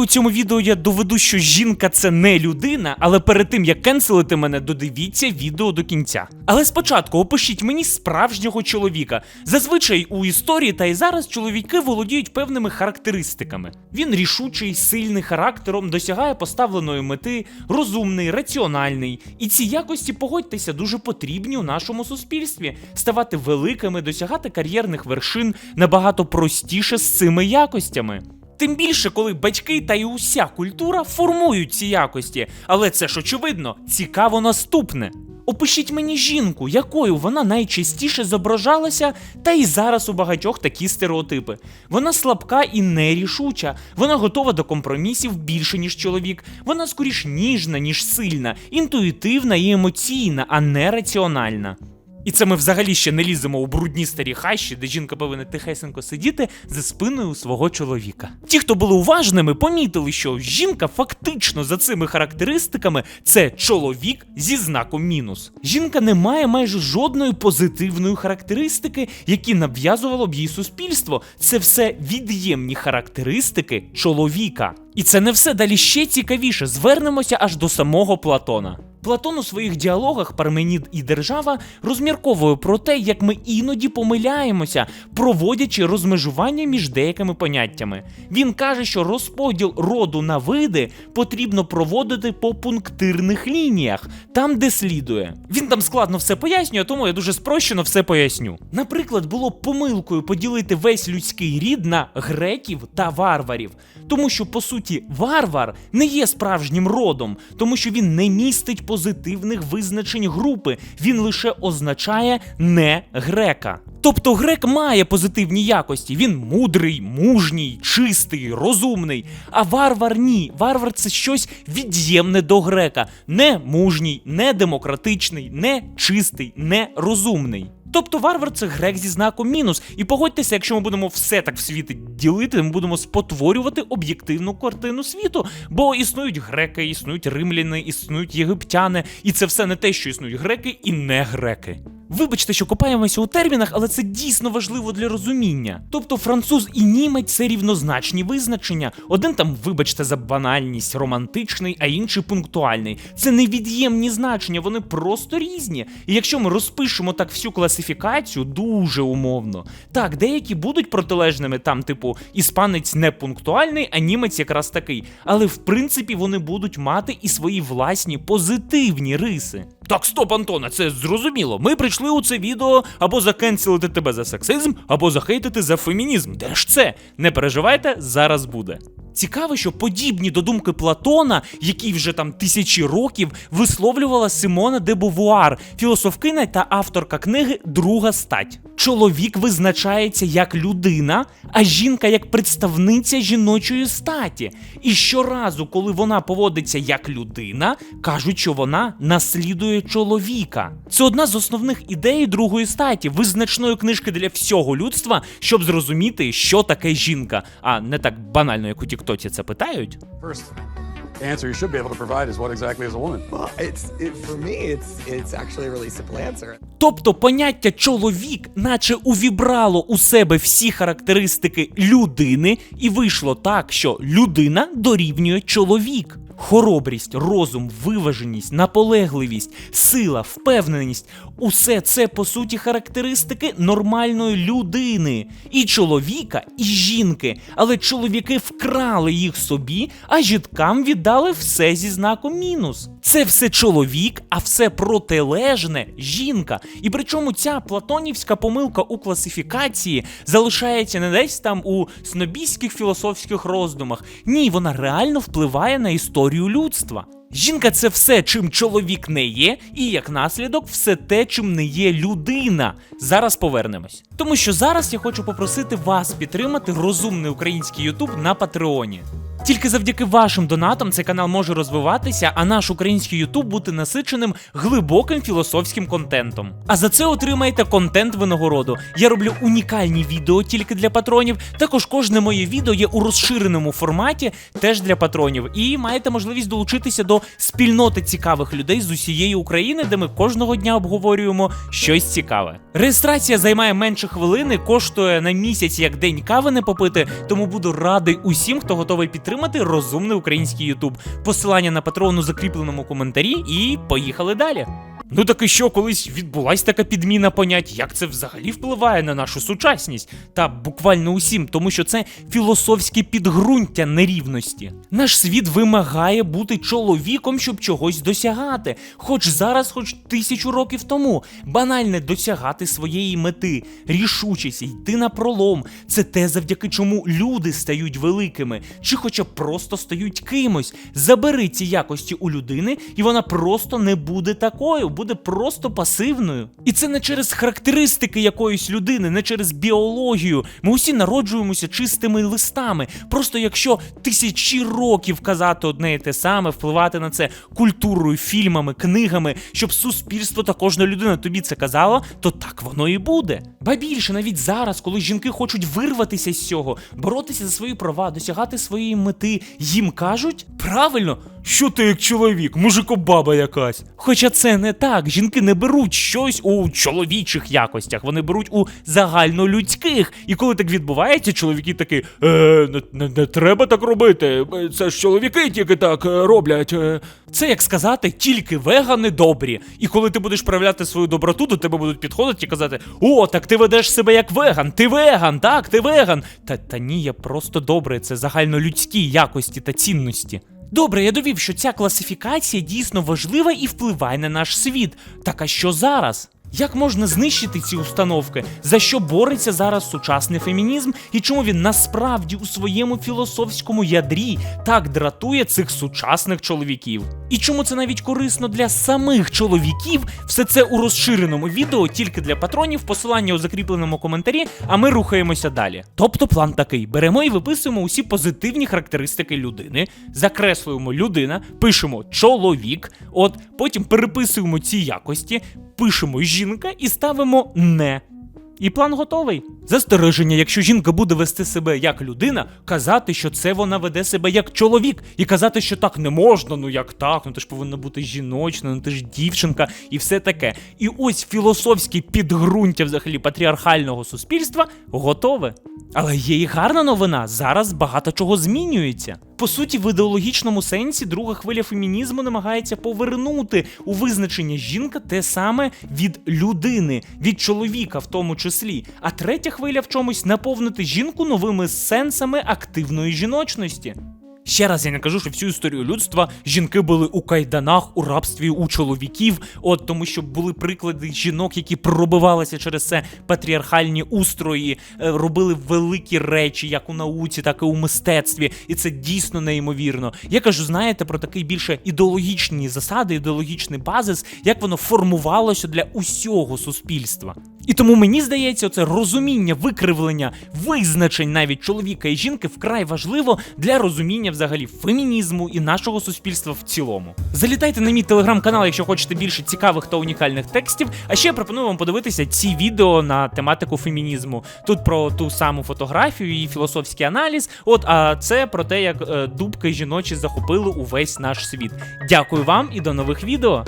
У цьому відео я доведу, що жінка це не людина, але перед тим як кенселити мене, додивіться відео до кінця. Але спочатку опишіть мені справжнього чоловіка. Зазвичай у історії та й зараз чоловіки володіють певними характеристиками. Він рішучий, сильний характером, досягає поставленої мети, розумний, раціональний. І ці якості, погодьтеся, дуже потрібні у нашому суспільстві. Ставати великими, досягати кар'єрних вершин набагато простіше з цими якостями. Тим більше, коли батьки та й уся культура формують ці якості. Але це ж очевидно, цікаво наступне. Опишіть мені жінку, якою вона найчастіше зображалася, та й зараз у багатьох такі стереотипи. Вона слабка і нерішуча, вона готова до компромісів більше, ніж чоловік. Вона скоріш ніжна, ніж сильна, інтуїтивна і емоційна, а не раціональна. І це ми взагалі ще не ліземо у брудні старі хащі, де жінка повинна тихесенько сидіти за спиною свого чоловіка. Ті, хто були уважними, помітили, що жінка фактично за цими характеристиками це чоловік зі знаком мінус. Жінка не має майже жодної позитивної характеристики, які нав'язувало б їй суспільство. Це все від'ємні характеристики чоловіка. І це не все далі ще цікавіше. Звернемося аж до самого Платона. Платон у своїх діалогах Парменід і держава розмірковує про те, як ми іноді помиляємося, проводячи розмежування між деякими поняттями. Він каже, що розподіл роду на види потрібно проводити по пунктирних лініях, там, де слідує. Він там складно все пояснює, тому я дуже спрощено все поясню. Наприклад, було помилкою поділити весь людський рід на греків та варварів, тому що по суті варвар не є справжнім родом, тому що він не містить позитивних визначень групи, він лише означає не грека. Тобто грек має позитивні якості, він мудрий, мужній, чистий, розумний. А варвар ні. Варвар це щось від'ємне до грека, не мужній, не демократичний, не чистий, не розумний. Тобто варвар це грек зі знаком мінус. І погодьтеся, якщо ми будемо все так в світі ділити, ми будемо спотворювати об'єктивну картину світу. Бо існують греки, існують римляни, існують єгиптяни, і це все не те, що існують греки і не греки. Вибачте, що копаємося у термінах, але це дійсно важливо для розуміння. Тобто француз і німець це рівнозначні визначення. Один там, вибачте, за банальність, романтичний, а інший пунктуальний. Це невід'ємні значення, вони просто різні. І якщо ми розпишемо так всю класифікацію, дуже умовно. Так, деякі будуть протилежними, там, типу, іспанець не пунктуальний, а німець якраз такий. Але в принципі вони будуть мати і свої власні позитивні риси. Так, стоп, Антона, це зрозуміло. Ми прийшли у це відео або закенселити тебе за сексизм, або захейтити за фемінізм. Де ж це? Не переживайте, зараз буде. Цікаво, що подібні до думки Платона, який вже там тисячі років висловлювала Симона де Бувуар, філософкиня та авторка книги Друга стать. Чоловік визначається як людина, а жінка як представниця жіночої статі. І щоразу, коли вона поводиться як людина, кажуть, що вона наслідує чоловіка. Це одна з основних ідей другої статі, визначної книжки для всього людства, щоб зрозуміти, що таке жінка, а не так банально, як у Тіктоці це питають. First answer you should be able to provide is what exactly is a woman? Well, it's it, for me. It's it's actually a really simple answer. Тобто поняття чоловік, наче увібрало у себе всі характеристики людини, і вийшло так, що людина дорівнює чоловік. Хоробрість, розум, виваженість, наполегливість, сила, впевненість усе це по суті характеристики нормальної людини, і чоловіка, і жінки. Але чоловіки вкрали їх собі, а жінкам віддали все зі знаком мінус. Це все чоловік, а все протилежне жінка. І причому ця платонівська помилка у класифікації залишається не десь там у снобійських філософських роздумах. Ні, вона реально впливає на історію людства. Жінка це все, чим чоловік не є, і як наслідок, все те, чим не є людина. Зараз повернемось. Тому що зараз я хочу попросити вас підтримати розумний український Ютуб на Патреоні. Тільки завдяки вашим донатам цей канал може розвиватися, а наш український Ютуб бути насиченим глибоким філософським контентом. А за це отримаєте контент винагороду. Я роблю унікальні відео тільки для патронів. Також кожне моє відео є у розширеному форматі, теж для патронів. І маєте можливість долучитися до спільноти цікавих людей з усієї України, де ми кожного дня обговорюємо щось цікаве. Реєстрація займає менше хвилини, коштує на місяць як день кави не попити, тому буду радий усім, хто готовий підтримати розумний український Ютуб. Посилання на патрону закріпленому коментарі і поїхали далі. Ну так і що, колись відбулась така підміна понять, як це взагалі впливає на нашу сучасність? Та буквально усім, тому що це філософське підґрунтя нерівності. Наш світ вимагає бути чоловіком, щоб чогось досягати, хоч зараз, хоч тисячу років тому. Банальне досягати своєї мети, рішучість, йти на пролом. Це те, завдяки чому люди стають великими, чи хоча б просто стають кимось. Забери ці якості у людини, і вона просто не буде такою, буде просто пасивною. І це не через характеристики якоїсь людини, не через біологію. Ми усі народжуємося чистими листами. Просто якщо тисячі років казати одне і те саме, впливати на це культурою, фільмами, книгами, щоб суспільство та кожна людина тобі це казала, то так воно і буде. Ба більше навіть зараз, коли жінки хочуть вирватися з цього, боротися за свої права, досягати своєї мети, їм кажуть правильно, що ти як чоловік, мужикобаба якась. Хоча це не так. Жінки не беруть щось у чоловічих якостях, вони беруть у загальнолюдських. І коли так відбувається, чоловіки такі е, не, не, не треба так робити. Це ж чоловіки тільки так е, роблять. е». Це як сказати, тільки вегани добрі. І коли ти будеш проявляти свою доброту, до тебе будуть підходити і казати: О, так ти ведеш себе як веган, ти веган, так, ти веган. Та, та ні, я просто добре. це загальнолюдські якості та цінності. Добре, я довів, що ця класифікація дійсно важлива і впливає на наш світ. Так а що зараз? Як можна знищити ці установки? За що бореться зараз сучасний фемінізм і чому він насправді у своєму філософському ядрі так дратує цих сучасних чоловіків? І чому це навіть корисно для самих чоловіків? Все це у розширеному відео тільки для патронів, посилання у закріпленому коментарі, а ми рухаємося далі. Тобто план такий: беремо і виписуємо усі позитивні характеристики людини, закреслюємо людина, пишемо чоловік, от потім переписуємо ці якості, пишемо жінка і ставимо не. І план готовий. Застереження, якщо жінка буде вести себе як людина, казати, що це вона веде себе як чоловік, і казати, що так не можна, ну як так, ну ти ж повинна бути жіночна, ну ти ж дівчинка, і все таке. І ось філософське підґрунтя взагалі патріархального суспільства готове. Але є і гарна новина. Зараз багато чого змінюється. По суті, в ідеологічному сенсі друга хвиля фемінізму намагається повернути у визначення жінка те саме від людини, від чоловіка в тому числі. А третя хвиля в чомусь наповнити жінку новими сенсами активної жіночності. Ще раз я не кажу, що всю історію людства жінки були у кайданах, у рабстві у чоловіків, от тому, що були приклади жінок, які пробивалися через це патріархальні устрої, е, робили великі речі, як у науці, так і у мистецтві, і це дійсно неймовірно. Я кажу, знаєте, про такий більше ідеологічні засади, ідеологічний базис, як воно формувалося для усього суспільства. І тому мені здається, це розуміння викривлення визначень навіть чоловіка і жінки вкрай важливо для розуміння взагалі фемінізму і нашого суспільства в цілому. Залітайте на мій телеграм-канал, якщо хочете більше цікавих та унікальних текстів. А ще я пропоную вам подивитися ці відео на тематику фемінізму. Тут про ту саму фотографію і філософський аналіз. От, а це про те, як е, дубки жіночі захопили увесь наш світ. Дякую вам і до нових відео.